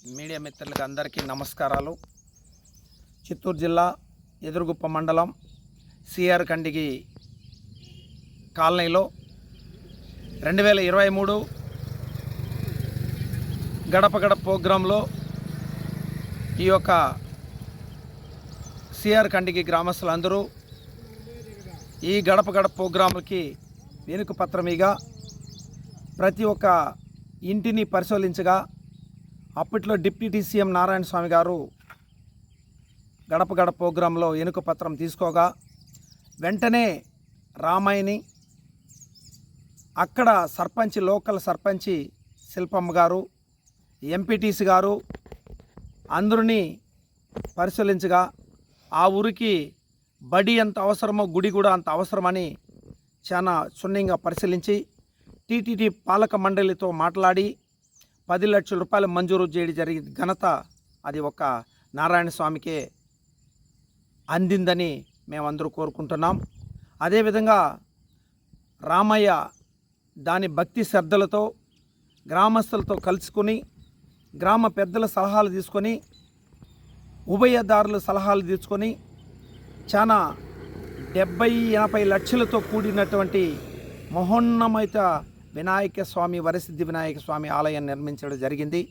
Media మిత్రులకు అందరికీ నమస్కారాలు. చిత్తూరు జిల్లా ఎదురుగుప్ప మండలం సిఆర్ కండిగి కాలనీలో రెండు వేల ఇరవై మూడు గడప గడప ప్రోగ్రాంలో ఈ యొక్క సిఆర్ కండిగి గ్రామస్తులందరూ ఈ గడప గడప ప్రోగ్రాంలకి వెనుక పత్రమీగా ప్రతి ఒక్క ఇంటిని పరిశీలించగా అప్పట్లో డిప్యూటీ సీఎం నారాయణ స్వామి గారు గడప గడప ప్రోగ్రాంలో ఎనుక పత్రం తీసుకోగా వెంటనే రామాయణి అక్కడ సర్పంచ్ లోకల్ సర్పంచి శిల్పమ్మ గారు ఎంపీటీసీ గారు అందరినీ పరిశీలించగా ఆ ఊరికి బడి ఎంత అవసరమో గుడి కూడా అంత అవసరమని చాలా క్షుణ్ణంగా పరిశీలించి టీటీడీ పాలక మండలితో మాట్లాడి పది లక్షల రూపాయలు మంజూరు చేయడం జరిగింది. ఘనత అది ఒక నారాయణ స్వామికే అందిందని మేమందరూ కోరుకుంటున్నాం. అదేవిధంగా రామయ్య దాని భక్తి శ్రద్ధలతో గ్రామస్తులతో కలుసుకొని గ్రామ పెద్దల సలహాలు తీసుకొని ఉభయదారుల సలహాలు తీసుకొని చాలా డెబ్బై ఎనభై లక్షలతో కూడినటువంటి మహోన్నమైత వినాయక స్వామి వరసిద్ధి వినాయక స్వామి ఆలయం నిర్మించడం జరిగింది.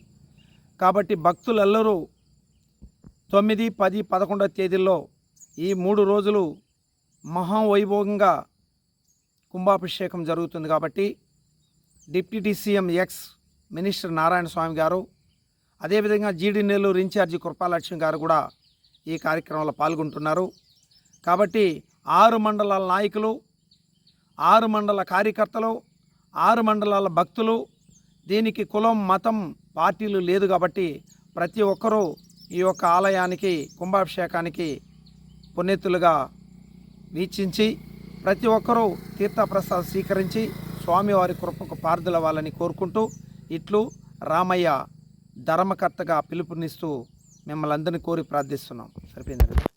కాబట్టి భక్తులెల్లరూ తొమ్మిది పది పదకొండవ తేదీల్లో ఈ మూడు రోజులు మహావైభవంగా కుంభాభిషేకం జరుగుతుంది కాబట్టి deputy CM ex minister Narayana Swamy గారు అదేవిధంగా జీడి నెల్లూరు ఇన్ఛార్జి కృపాలక్ష్మి గారు కూడా ఈ కార్యక్రమంలో పాల్గొంటున్నారు. కాబట్టి ఆరు మండలాల నాయకులు ఆరు మండల కార్యకర్తలు ఆరు మండలాల భక్తులు దీనికి కులం మతం పార్టీలు లేదు కాబట్టి ప్రతి ఒక్కరూ ఈ యొక్క ఆలయానికి కుంభాభిషేకానికి పుణ్యతులుగా వీక్షించి ప్రతి ఒక్కరూ తీర్థప్రసాద్ స్వీకరించి స్వామివారి కృపకు పార్దులవ్వాలని కోరుకుంటూ ఇట్లు రామయ్య ధర్మకర్తగా పిలుపునిస్తూ మిమ్మల్ని అందరినీ కోరి ప్రార్థిస్తున్నాం. సరిపోయింది?